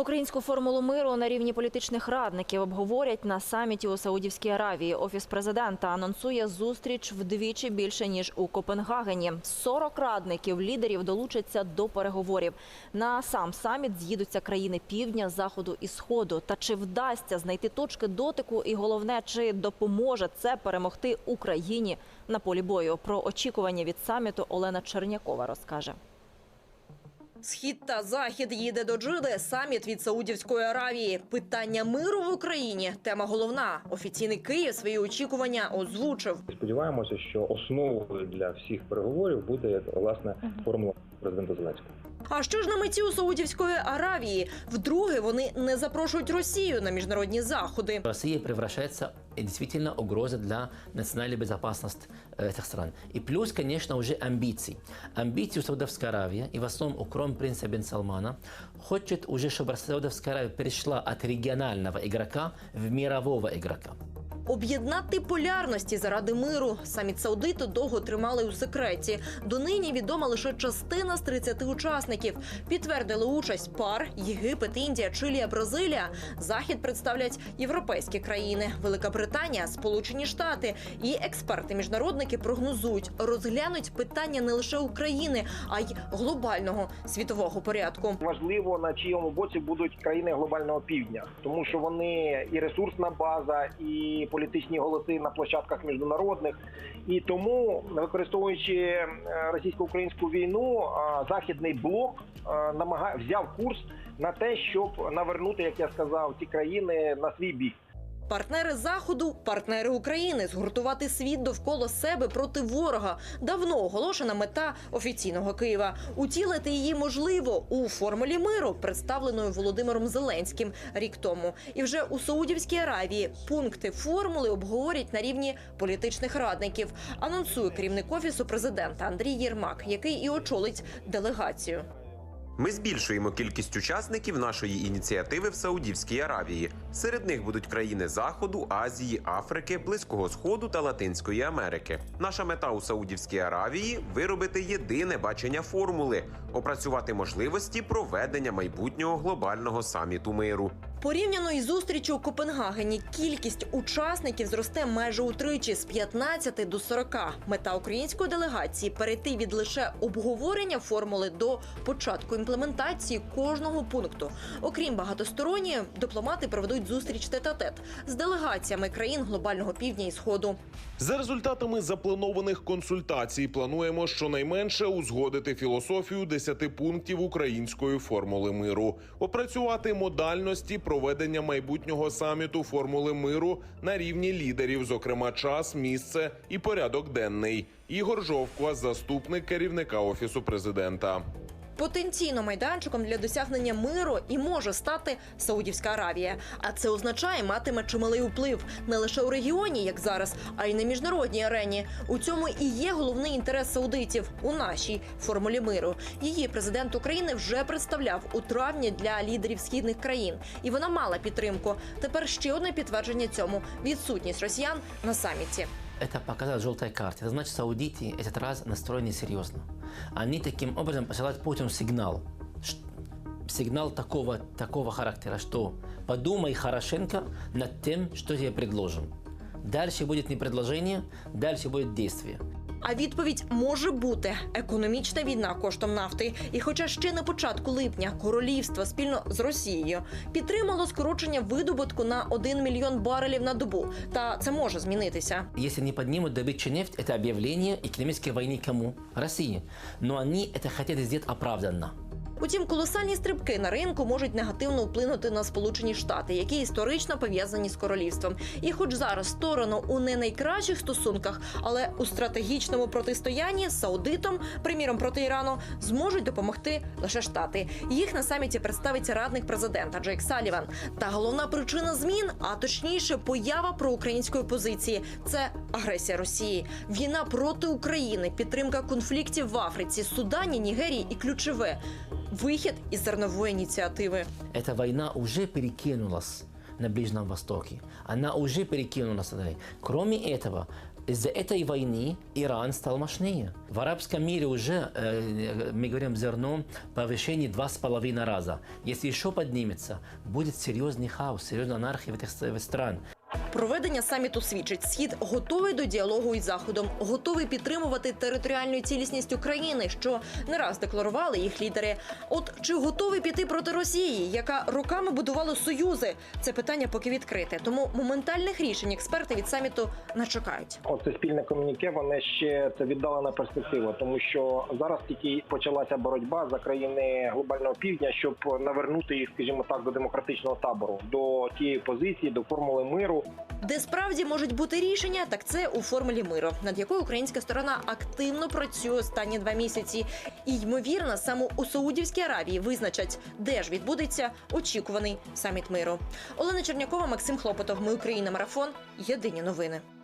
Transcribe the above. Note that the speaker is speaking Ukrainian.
Українську формулу миру на рівні політичних радників обговорять на саміті у Саудівській Аравії. Офіс президента анонсує зустріч вдвічі більше ніж у Копенгагені. 40 радників лідерів долучаться до переговорів. На сам саміт з'їдуться країни півдня, заходу і сходу. Та чи вдасться знайти точки дотику? І головне, чи допоможе це перемогти Україні на полі бою? Про очікування від саміту Олена Чернякова розкаже. Схід та захід їде до Джиди. Саміт від Саудівської Аравії. Питання миру в Україні. Тема головна. Офіційний Київ свої очікування озвучив. Сподіваємося, що основою для всіх переговорів буде власне формула президента Зеленського. А що ж на меті у Саудівської Аравії? Вдруге вони не запрошують Росію на міжнародні заходи. Россия превращается и действительно угроза для национальной безопасности э, этих стран. И плюс, конечно, уже амбиции. Амбиции у Саудовской Аравии, и в основном у кронпринца Бен Салмана, хочет уже, чтобы Саудовская Аравия перешла от регионального игрока в мирового игрока. Об'єднати полярності заради миру. Саміт Саудиту довго тримали у секреті. Донині відома лише частина з 30 учасників. Підтвердили участь пар Єгипет, Індія, Чилія, Бразилія. Захід представлять європейські країни, Велика Британія, Сполучені Штати. І експерти-міжнародники прогнозують, розглянуть питання не лише України, а й глобального світового порядку. важливо на чийому боці будуть країни глобального півдня, тому що вони і ресурсна база, і політичні голоси на площадках міжнародних. І тому, використовуючи е, російсько-українську війну, західний блок намагав взяв курс на те, щоб навернути, як я сказав, ці країни на свій бік. Партнери заходу, партнери України, згуртувати світ довкола себе проти ворога. Давно оголошена мета офіційного Києва. Утілити її можливо у формулі миру, представленої Володимиром Зеленським рік тому. І вже у Саудівській Аравії пункти формули обговорять на рівні політичних радників. Анонсує керівник офісу президента Андрій Єрмак, який і очолить делегацію. Ми збільшуємо кількість учасників нашої ініціативи в Саудівській Аравії. Серед них будуть країни Заходу, Азії, Африки, Близького Сходу та Латинської Америки. Наша мета у Саудівській Аравії виробити єдине бачення формули, опрацювати можливості проведення майбутнього глобального саміту миру. Порівняно із зустрічю у Копенгагені кількість учасників зросте майже утричі з 15 до 40. Мета української делегації перейти від лише обговорення формули до початку імплементації кожного пункту. Окрім багатосторонньої, дипломати проведуть зустріч тет-а-тет з делегаціями країн глобального півдня і сходу. За результатами запланованих консультацій плануємо щонайменше узгодити філософію 10 пунктів української формули миру, опрацювати модальності проведення майбутнього саміту формули миру на рівні лідерів, зокрема час, місце і порядок денний. Ігор Жовква, заступник керівника офісу президента. Потенційно майданчиком для досягнення миру і може стати Саудівська Аравія. А це означає, матиме чималий вплив не лише у регіоні, як зараз, а й на міжнародній арені. У цьому і є головний інтерес саудитів у нашій формулі миру. Її президент України вже представляв у травні для лідерів східних країн, і вона мала підтримку. Тепер ще одне підтвердження цьому відсутність росіян на саміті. Это показывает желтая карта. Это значит, саудиты этот раз настроены серьезно. Они таким образом посылают Путину сигнал. Ш- Сигнал такого, такого характера, что подумай хорошенько над тем, что тебе предложим. Дальше будет не предложение, дальше будет действие. А відповідь може бути економічна війна коштом нафти. І хоча ще на початку липня королівство спільно з Росією підтримало скорочення видобутку на 1 мільйон барелів на добу, та це може змінитися. Если не поднимут добычу нефть, это объявление экономической войны кому? России. Но они это хотят сделать оправданно. Утім, колосальні стрибки на ринку можуть негативно вплинути на Сполучені Штати, які історично пов'язані з королівством. І, хоч зараз сторони у не найкращих стосунках, але у стратегічному протистоянні з Саудитом, приміром проти Ірану, зможуть допомогти лише штати. Їх на саміті представить радник президента Джейк Саліван. Та головна причина змін, а точніше, поява проукраїнської позиції це агресія Росії, війна проти України, підтримка конфліктів в Африці, Судані, Нігерії і ключове вихід із зернової ініціативи. Эта война уже перекинулась на Ближнем Востоке. Она уже перекинулась туда. Кроме этого, Из-за этой войны Иран стал мощнее. В арабском мире уже, э, мы говорим, зерно повышение два с половиной раза. Если еще поднимется, будет серьезный хаос, серьезная анархия в этих ст- стран. Проведення саміту свідчить, схід готовий до діалогу із заходом, готовий підтримувати територіальну цілісність України, що не раз декларували їх лідери. От чи готові піти проти Росії, яка роками будувала союзи? Це питання поки відкрите. Тому моментальних рішень експерти від саміту не чекають. Оце спільне комуніке, воно ще це віддалена перспектива, тому що зараз тільки почалася боротьба за країни глобального півдня, щоб навернути їх, скажімо так, до демократичного табору, до тієї позиції, до формули миру. Де справді можуть бути рішення, так це у формулі миру, над якою українська сторона активно працює останні два місяці. І ймовірно, саме у Саудівській Аравії визначать, де ж відбудеться очікуваний саміт миру. Олена Чернякова, Максим Хлопотов. Ми Україна. Марафон. Єдині новини.